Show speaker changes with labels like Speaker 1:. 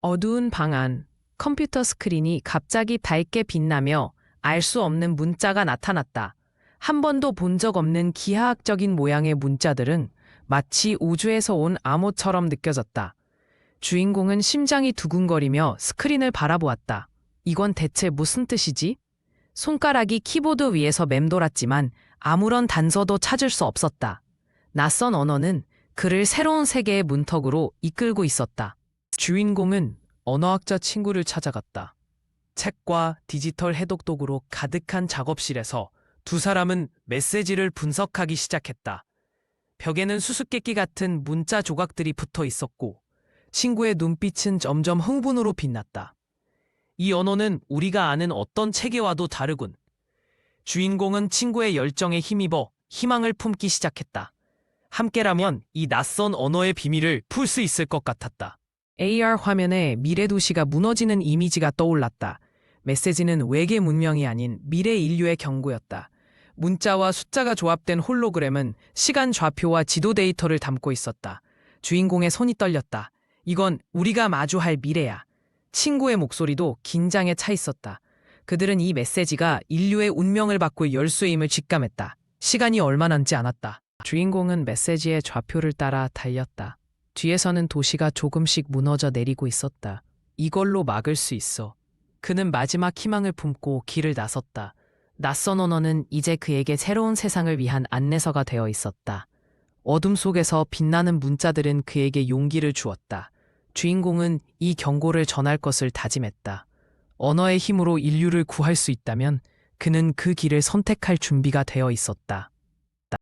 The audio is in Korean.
Speaker 1: 어두운 방 안, 컴퓨터 스크린이 갑자기 밝게 빛나며 알 수 없는 문자가 나타났다. 한 번도 본 적 없는 기하학적인 모양의 문자들은 마치 우주에서 온 암호처럼 느껴졌다. 주인공은 심장이 두근거리며 스크린을 바라보았다. 이건 대체 무슨 뜻이지? 손가락이 키보드 위에서 맴돌았지만 아무런 단서도 찾을 수 없었다. 낯선 언어는 그를 새로운 세계의 문턱으로 이끌고 있었다. 주인공은 언어학자 친구를 찾아갔다. 책과 디지털 해독 도구로 가득한 작업실에서 두 사람은 메시지를 분석하기 시작했다. 벽에는 수수께끼 같은 문자 조각들이 붙어 있었고 친구의 눈빛은 점점 흥분으로 빛났다. 이 언어는 우리가 아는 어떤 체계와도 다르군. 주인공은 친구의 열정에 힘입어 희망을 품기 시작했다. 함께라면 이 낯선 언어의 비밀을 풀 수 있을 것 같았다. AR 화면에 미래 도시가 무너지는 이미지가 떠올랐다. 메시지는 외계 문명이 아닌 미래 인류의 경고였다. 문자와 숫자가 조합된 홀로그램은 시간 좌표와 지도 데이터를 담고 있었다. 주인공의 손이 떨렸다. 이건 우리가 마주할 미래야. 친구의 목소리도 긴장에 차 있었다. 그들은 이 메시지가 인류의 운명을 바꿀 열쇠임을 직감했다. 시간이 얼마 남지 않았다. 주인공은 메시지의 좌표를 따라 달렸다. 뒤에서는 도시가 조금씩 무너져 내리고 있었다. 이걸로 막을 수 있어. 그는 마지막 희망을 품고 길을 나섰다. 낯선 언어는 이제 그에게 새로운 세상을 위한 안내서가 되어 있었다. 어둠 속에서 빛나는 문자들은 그에게 용기를 주었다. 주인공은 이 경고를 전할 것을 다짐했다. 언어의 힘으로 인류를 구할 수 있다면 그는 그 길을 선택할 준비가 되어 있었다.